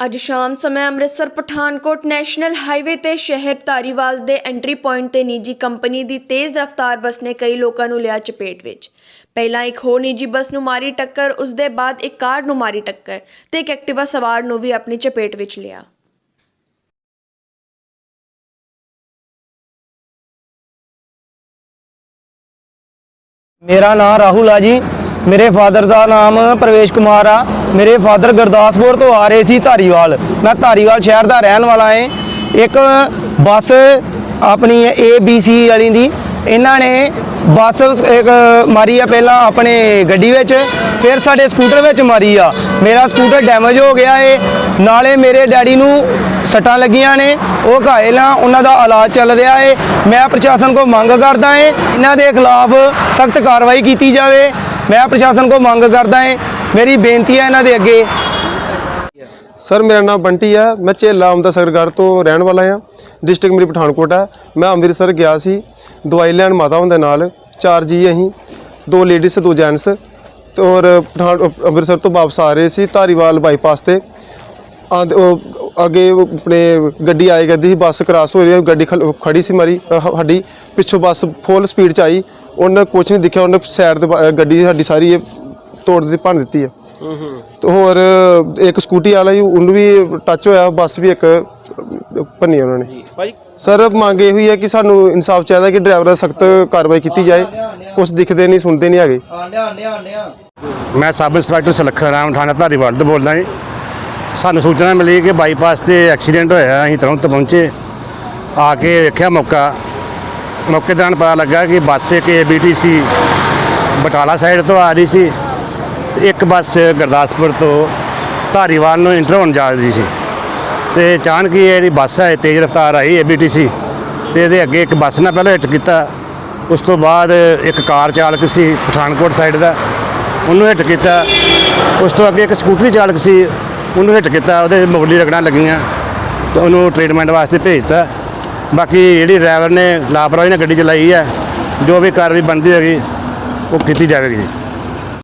ਅੱਜ ਸ਼ਾਮ ਸਮੇਂ ਅੰਮ੍ਰਿਤਸਰ ਪਠਾਨਕੋਟ ਨੈਸ਼ਨਲ ਹਾਈਵੇ ਤੇ ਸ਼ਹਿਰ ਧਾਰੀਵਾਲ ਦੇ ਐਂਟਰੀ ਪੁਆਇੰਟ ਤੇ ਨਿੱਜੀ ਕੰਪਨੀ ਦੀ ਤੇਜ਼ ਰਫ਼ਤਾਰ ਬੱਸ ਨੇ ਕਈ ਲੋਕਾਂ ਨੂੰ ਲਿਆ ਚਪੇਟ ਵਿੱਚ। ਪਹਿਲਾਂ ਇੱਕ ਹੋਰ ਨਿੱਜੀ ਬੱਸ ਨੂੰ ਮਾਰੀ ਟੱਕਰ, ਉਸ ਦੇ ਬਾਅਦ ਇੱਕ ਕਾਰ ਨੂੰ ਮਾਰੀ ਟੱਕਰ ਤੇ ਇੱਕ ਐਕਟਿਵਾ ਸਵਾਰ ਨੂੰ ਵੀ ਆਪਣੀ ਚਪੇਟ ਵਿੱਚ ਲਿਆ। ਮੇਰਾ ਨਾਮ ਰਾਹੁਲ ਆ ਜੀ। ਮੇਰੇ ਫਾਦਰ ਦਾ ਨਾਮ ਪ੍ਰਵੇਸ਼ ਕੁਮਾਰ ਆ। ਮੇਰੇ ਫਾਦਰ ਗੁਰਦਾਸਪੁਰ ਤੋਂ ਆ ਰਹੇ ਸੀ ਧਾਰੀਵਾਲ। ਮੈਂ ਧਾਰੀਵਾਲ ਸ਼ਹਿਰ ਦਾ ਰਹਿਣ ਵਾਲਾ ਏ। ਇੱਕ ਬੱਸ ਆਪਣੀ ਏ ਬੀ ਸੀ ਵਾਲੀ ਦੀ। ਇਹਨਾਂ ਨੇ ਬੱਸ ਇੱਕ ਮਾਰੀ ਆ ਪਹਿਲਾਂ ਆਪਣੇ ਗੱਡੀ ਵਿੱਚ, ਫਿਰ ਸਾਡੇ ਸਕੂਟਰ ਵਿੱਚ ਮਾਰੀ ਆ। ਮੇਰਾ ਸਕੂਟਰ ਡੈਮੇਜ ਹੋ ਗਿਆ ਏ। ਨਾਲੇ ਮੇਰੇ ਡੈਡੀ ਨੂੰ ਸੱਟਾਂ ਲੱਗੀਆਂ ਨੇ। ਉਹ ਘਾਇਲ ਆ। ਉਹਨਾਂ ਦਾ ਇਲਾਜ ਚੱਲ ਰਿਹਾ ਏ। ਮੈਂ ਪ੍ਰਸ਼ਾਸਨ ਕੋ ਮੰਗ ਕਰਦਾ ਏ। ਇਹਨਾਂ ਦੇ ਖਿਲਾਫ ਸਖਤ ਕਾਰਵਾਈ ਕੀਤੀ ਜਾਵੇ। ਮੈਂ ਪ੍ਰਸ਼ਾਸਨ ਕੋ ਮੰਗ ਕਰਦਾ ਏ ਮੇਰੀ ਬੇਨਤੀ ਹੈ ਇਹਨਾਂ ਦੇ ਅੱਗੇ। ਸਰ, ਮੇਰਾ ਨਾਮ ਬੰਟੀ ਹੈ। ਮੈਂ ਝੇਲਾ ਅੰਮ੍ਰਿਤਸਰਗੜ੍ਹ ਤੋਂ ਰਹਿਣ ਵਾਲਾ ਹਾਂ। ਡਿਸਟ੍ਰਿਕਟ ਮੇਰੀ ਪਠਾਨਕੋਟ ਹੈ। ਮੈਂ ਅੰਮ੍ਰਿਤਸਰ ਗਿਆ ਸੀ। ਦਵਾਈ ਲੈਣ ਮਾਤਾ ਹੁੰਦੇ ਨਾਲ ਚਾਰ ਜੀ ਅਸੀਂ, ਦੋ ਲੇਡੀਜ਼ ਦੋ ਜੈਂਟਸ ਤੇ ਔਰ ਪਠਾਨ ਅੰਮ੍ਰਿਤਸਰ ਤੋਂ ਵਾਪਸ ਆ ਰਹੇ ਸੀ ਧਾਰੀਵਾਲ ਬਾਈਪਾਸ ਤੇ। ਉਹ ਅੱਗੇ ਆਪਣੇ ਗੱਡੀ ਆਈ ਕਰਦੀ ਸੀ ਬੱਸ ਕ੍ਰਾਸ ਹੋ ਰਹੀ ਹੈ ਗੱਡੀ ਖਲ- ਖੜੀ ਸੀ ਮਾਰੀ ਸਾਡੀ ਪਿੱਛੋਂ ਬੱਸ ਫੁੱਲ ਸਪੀਡ ਚ ਆਈ ਉਹਨੇ ਕੁਝ ਨਹੀਂ ਦਿਖਿਆ ਉਹਨੇ ਸਾਈਡ ਤੇ ਬ- ਗੱਡੀ ਸਾਡੀ ਸਾਰੀ ਇਹ ਤੋੜ ਦਿੱਤੀ ਭੰਨ ਦਿੱਤੀ ਹੈ। ਤੇ ਹੋਰ ਇੱਕ ਸਕੂਟੀ ਵਾਲਾ ਜੀ ਉਹਨੂੰ ਵੀ ਟੱਚ ਹੋਇਆ ਬੱਸ ਵੀ ਇੱਕ ਭੰਨੀ ਉਹਨਾਂ ਨੇ। ਭਾਈ? ਸਰ ਮੰਗ ਇਹ ਹੋਈ ਹੈ ਕਿ ਸਾਨੂੰ ਇਨਸਾਫ ਚਾਹੀਦਾ ਕਿ ਡਰਾਈਵਰਾਂ ਸਖਤ ਕਾਰਵਾਈ ਕੀਤੀ ਜਾਏ। ਕੁਝ ਦਿਖਦੇ ਨਹੀਂ ਸੁਣਦੇ ਨਹੀਂ ਹੈਗੇ। ਮੈਂ ਸਬ ਇੰਸਪੈਕਟਰ ਸੁਲੱਖਣ ਰਾਮ ਥਾਣਾ ਧਾਰੀਵਾਲ ਤੋਂ ਬੋਲਦਾ ਜੀ। ਸਾਨੂੰ ਸੂਚਨਾ ਮਿਲੀ ਕਿ ਬਾਈਪਾਸ ਤੇ ਐਕਸੀਡੈਂਟ ਹੋਇਆ, ਅਸੀਂ ਤੁਰੰਤ ਪਹੁੰਚੇ। ਆ ਕੇ ਵੇਖਿਆ ਮੌਕਾ। ਮੌਕੇ ਦੌਰਾਨ ਪਤਾ ਲੱਗਾ ਕਿ ਬੱਸ ਇੱਕ ਏਬੀਟੀਸੀ ਬਟਾਲਾ ਸਾਈਡ ਤੋਂ ਆ ਰਹੀ ਸੀ ਤੇ ਇੱਕ ਬੱਸ ਗੁਰਦਾਸਪੁਰ ਤੋਂ ਧਾਰੀਵਾਲ ਨੂੰ ਇੰਟਰ ਹੋਣ ਜਾ ਰਹੀ ਸੀ। ਤੇ ਅਚਾਨਕ ਹੀ ਇਹ ਜਿਹੜੀ ਬੱਸ ਹੈ, ਤੇਜ਼ ਰਫ਼ਤਾਰ ਆਈ ਏਬੀਟੀਸੀ ਤੇ ਇਹਦੇ ਅੱਗੇ ਇੱਕ ਬੱਸ ਨੇ ਪਹਿਲਾਂ ਹਿੱਟ ਕੀਤਾ। ਉਸ ਤੋਂ ਬਾਅਦ ਇੱਕ ਕਾਰ ਚਾਲਕ ਸੀ ਪਠਾਨਕੋਟ ਸਾਈਡ ਦਾ, ਉਹਨੂੰ ਹਿੱਟ ਕੀਤਾ। ਉਸ ਤੋਂ ਅੱਗੇ ਇੱਕ ਸਕੂਟਰੀ ਚਾਲਕ ਸੀ ਉਹਨੂੰ ਹਿੱਟ ਕੀਤਾ, ਉਹਦੇ ਮੁਗਲੀ ਰਗੜਾਂ ਲੱਗੀਆਂ ਤੇ ਉਹਨੂੰ ਟ੍ਰੀਟਮੈਂਟ ਵਾਸਤੇ ਭੇਜਤਾ। ਬਾਕੀ ਜਿਹੜੀ ਡਰਾਈਵਰ ਨੇ ਲਾਪਰਵਾਹੀ ਨਾਲ ਗੱਡੀ ਚਲਾਈ ਹੈ, ਜੋ ਵੀ ਕਾਰਵਾਈ ਬਣਦੀ ਹੋਏਗੀ ਉਹ ਕੀਤੀ ਜਾਵੇਗੀ